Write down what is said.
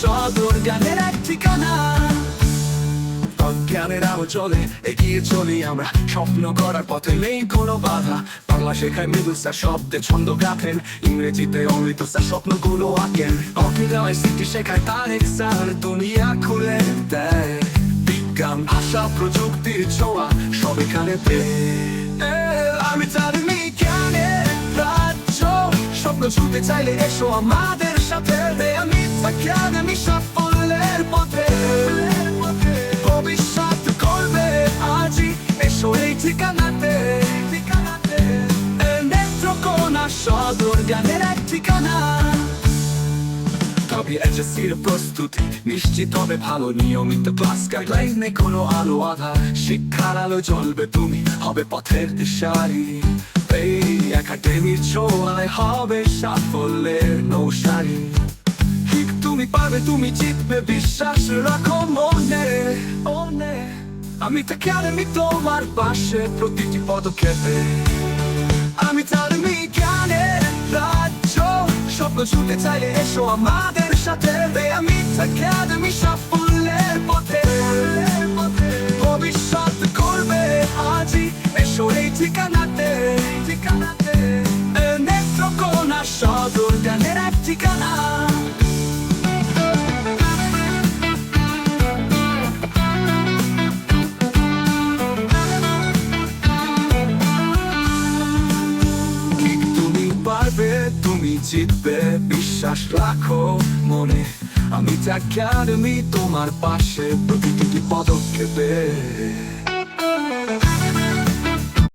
সদর জ্ঞানের এক ঠিকানা জ্ঞানের আলো চলে এগিয়ে চলি আমরা। স্বপ্ন করার পথে নেই কোনো বাধা। বাংলা শেখায় মৃদুসা শব্দে ছন্দ গাথেন। ইংরেজিতে অমৃত স্যার স্বপ্নগুলো আঁকেন। অকিরায় স্মৃতি শেখায় তার স্যার, দুনিয়া খুলে দেয়। বিজ্ঞান, ভাষা, প্রযুক্তির ছোঁয়া, সব এখানে আমি জানি জ্ঞানের রাজ্য স্বপ্ন ছুটে চাইলে এসো আমাদের সাথে আমি আমি সাফল্যের পথে? ভবিষ্যৎ করবে আজই, এসো এই ঠিকানাতে। ঠিকানাতে নেত্রকোনা সদর জ্ঞানের এক ঠিকানা। তবে এজেন্সির প্রস্তুতি নিশ্চিত হবে ভালো নিয়মিত ক্লাস গাইডলাইনে কোনো আলো আধা। শিক্ষার আলো জ্বলবে তুমি, হবে পথের দিশারি। এই একাডেমির ছোঁয়ায় হবে সাফল্যের নৌসারি। তুমি পারবে তুমি জিতবে বিশ্বাস রাখো মনে মনে আমি থেকে আমি তোমার পাশে প্রতিটি পদক্ষেপে আমি তারমি জ্ঞানের রাজ্য স্বপ্ন ছুটে চাইলে এসো আমাদের সাথে আমি একাডেমি সাফল্যের পথে ভবিষ্যৎ করবে আজই এসো এই ঠিকানাতে পারবে তুমি জিতবে বিশ্বাস রাখো মনে। আমি একাডেমি তোমার পাশে। প্রতিটি পদক্ষেপে।